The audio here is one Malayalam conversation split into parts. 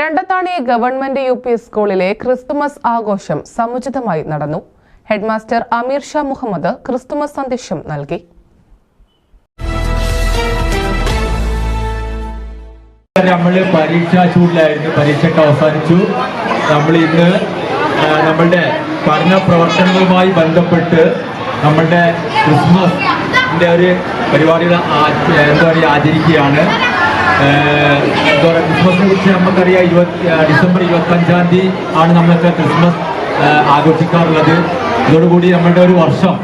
രണ്ടത്താണി ഗവൺമെന്റ് യു പി സ്കൂളിലെ ക്രിസ്തുമസ് ആഘോഷം സമുചിതമായി നടന്നു. ഹെഡ്മാസ്റ്റർ അമീർ ഷാ മുഹമ്മദ് ക്രിസ്തുമസ് സന്ദേശം നൽകി. നമ്മൾ പരീക്ഷാ ചൂടിലായിരുന്നു. പരീക്ഷയ്ക്ക് അവസാനിച്ചു. നമ്മൾ ഇന്ന് നമ്മളുടെ പഠന പ്രവർത്തനങ്ങളുമായി ബന്ധപ്പെട്ട് നമ്മളുടെ ക്രിസ്മസിന്റെ ഒരു പരിപാടികൾ എന്താ പറയുക ആചരിക്കുകയാണ്. ക്രിസ്മസിനെ കുറിച്ച് നമുക്കറിയാം. ഇരുപത്തി ഡിസംബർ ഇരുപത്തഞ്ചാം തീയതി ആണ് നമ്മളൊക്കെ ക്രിസ്മസ് ആഘോഷിക്കാറുള്ളത്. ഇതോടുകൂടി നമ്മളുടെ ഒരു വർഷം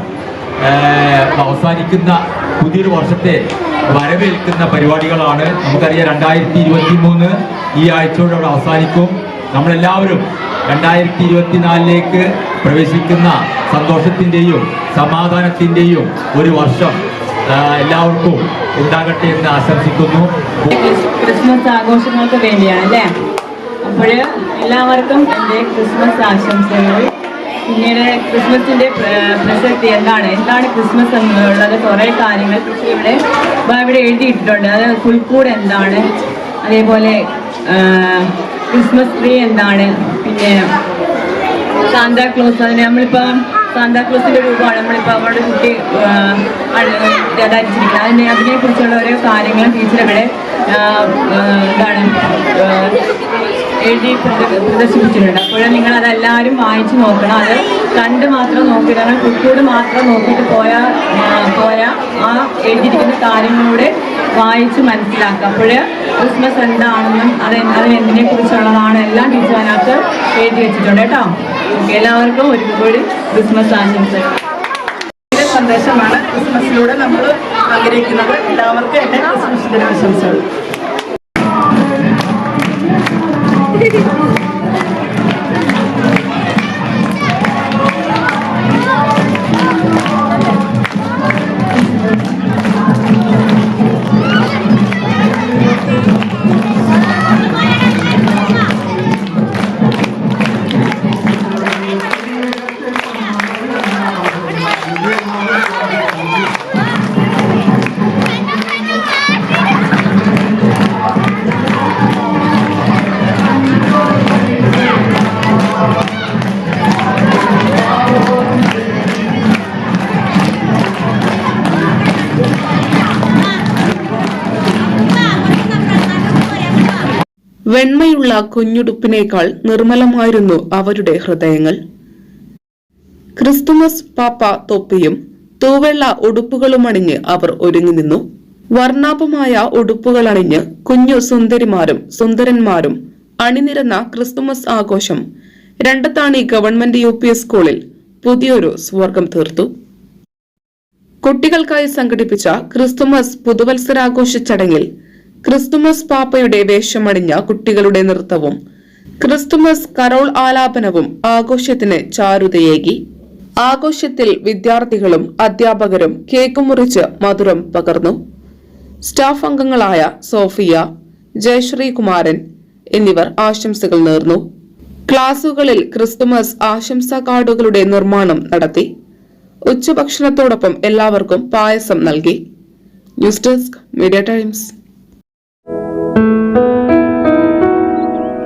അവസാനിക്കുന്ന പുതിയൊരു വർഷത്തെ വരവേൽക്കുന്ന പരിപാടികളാണ്. നമുക്കറിയാം രണ്ടായിരത്തി ഇരുപത്തി മൂന്ന് ഈ ആഴ്ചയോടെ അവിടെ അവസാനിക്കും. നമ്മളെല്ലാവരും രണ്ടായിരത്തി ഇരുപത്തിനാലിലേക്ക് പ്രവേശിക്കുന്ന സന്തോഷത്തിന്റെയും സമാധാനത്തിന്റെയും ഒരു വർഷം എല്ലാവർക്കും ഉണ്ടാകട്ടെ എന്ന് ആശംസിക്കുന്നു. ക്രിസ്മസ് ആഘോഷങ്ങൾക്ക് വേണ്ടിയാണ് അല്ലേ? അപ്പോൾ എല്ലാവർക്കും എന്റെ ക്രിസ്മസ് ആശംസകൾ. പിന്നീട് ക്രിസ്മസിന്റെ പ്ര- പ്രസക്തി എന്താണ്? എന്താണ് ക്രിസ്മസ് എന്നുള്ളത്? കുറേ കാര്യങ്ങൾ ഇവിടെ ഇവിടെ എഴുതിയിട്ടുണ്ട്. അത് പുൽക്കൂട് എന്താണ്? അതേപോലെ ക്രിസ്മസ് ട്രീ എന്താണ്? പിന്നെ സാന്താക്ലോസ് അതിന് നമ്മളിപ്പോൾ സാന്താക്ലോസിന്റെ രൂപമാണ്. നമ്മളിപ്പോൾ അവിടെ കുട്ടി ആ, അഴ- ധരിച്ചിരിക്കുന്നത് അതിനെ അതിനെക്കുറിച്ചുള്ള ഓരോ കാര്യങ്ങളും ടീച്ചർ ഇവിടെ എന്താണ് എഴുതി പ്രദർശിപ്പിച്ചിട്ടുണ്ട്. അപ്പോൾ നിങ്ങൾ അതെല്ലാവരും വായിച്ചു നോക്കണം. അത് കണ്ട് മാത്രം നോക്കി കാരണം കുട്ടിയോട് മാത്രം നോക്കിയിട്ട് പോയാൽ പോരാ. ആ എഴുതിയിരിക്കുന്ന കാര്യങ്ങളോട് വായിച്ച് മനസ്സിലാക്കുക. അപ്പോൾ ക്രിസ്മസ് എന്താണെന്നും അത് അത് എന്തിനെ കുറിച്ചുള്ളതാണ് എല്ലാം ടീച്ചർ അതിനകത്ത് എഴുതി വെച്ചിട്ടുണ്ട് കേട്ടോ. എല്ലാവർക്കും ഒരുപോലെ ക്രിസ്മസ് ആശംസകൾ. സന്ദേശമാണ് ക്രിസ്മസിലൂടെ നമ്മൾ ആഗ്രഹിക്കുന്നത്. എല്ലാവർക്കും എന്റെ ക്രിസ്മസ് ദിനാശംസകൾ. വെണ്മയുള്ള കുഞ്ഞുടുപ്പിനേക്കാൾ നിർമ്മലമായിരുന്നു അവരുടെ ഹൃദയങ്ങൾ. ക്രിസ്തുമസ് പാപ്പ തൊപ്പിയും തൂവെള്ള ഉടുപ്പുകളുമണിഞ്ഞ് അവർ ഒരുങ്ങി നിന്നു വർണാഭമായ ഉടുപ്പുകളണിഞ്ഞ് കുഞ്ഞു സുന്ദരിമാരും സുന്ദരന്മാരും അണിനിരന്ന ക്രിസ്തുമസ് ആഘോഷം രണ്ടത്താണി ഗവൺമെന്റ് യു പി സ്കൂളിൽ പുതിയൊരു സ്വർഗം തീർത്തു. കുട്ടികൾക്കായി സംഘടിപ്പിച്ച ക്രിസ്തുമസ് പുതുവത്സരാഘോഷ ചടങ്ങിൽ ക്രിസ്തുമസ് പാപ്പയുടെ വേഷമണിഞ്ഞ കുട്ടികളുടെ നൃത്തവും ക്രിസ്തുമസ് കരോൾ ആലാപനവും ആഘോഷത്തിന് ചാരുതയേകി. ആഘോഷത്തിൽ വിദ്യാർത്ഥികളും അധ്യാപകരും കേക്ക് മുറിച്ച് മധുരം പകർന്നു. സ്റ്റാഫ് അംഗങ്ങളായ സോഫിയ ജയശ്രീ കുമാരൻ എന്നിവർ ആശംസകൾ നേർന്നു. ക്ലാസുകളിൽ ക്രിസ്തുമസ് ആശംസാ കാർഡുകളുടെ നിർമ്മാണം നടത്തി. ഉച്ചഭക്ഷണത്തോടൊപ്പം എല്ലാവർക്കും പായസം നൽകി. News desk media times.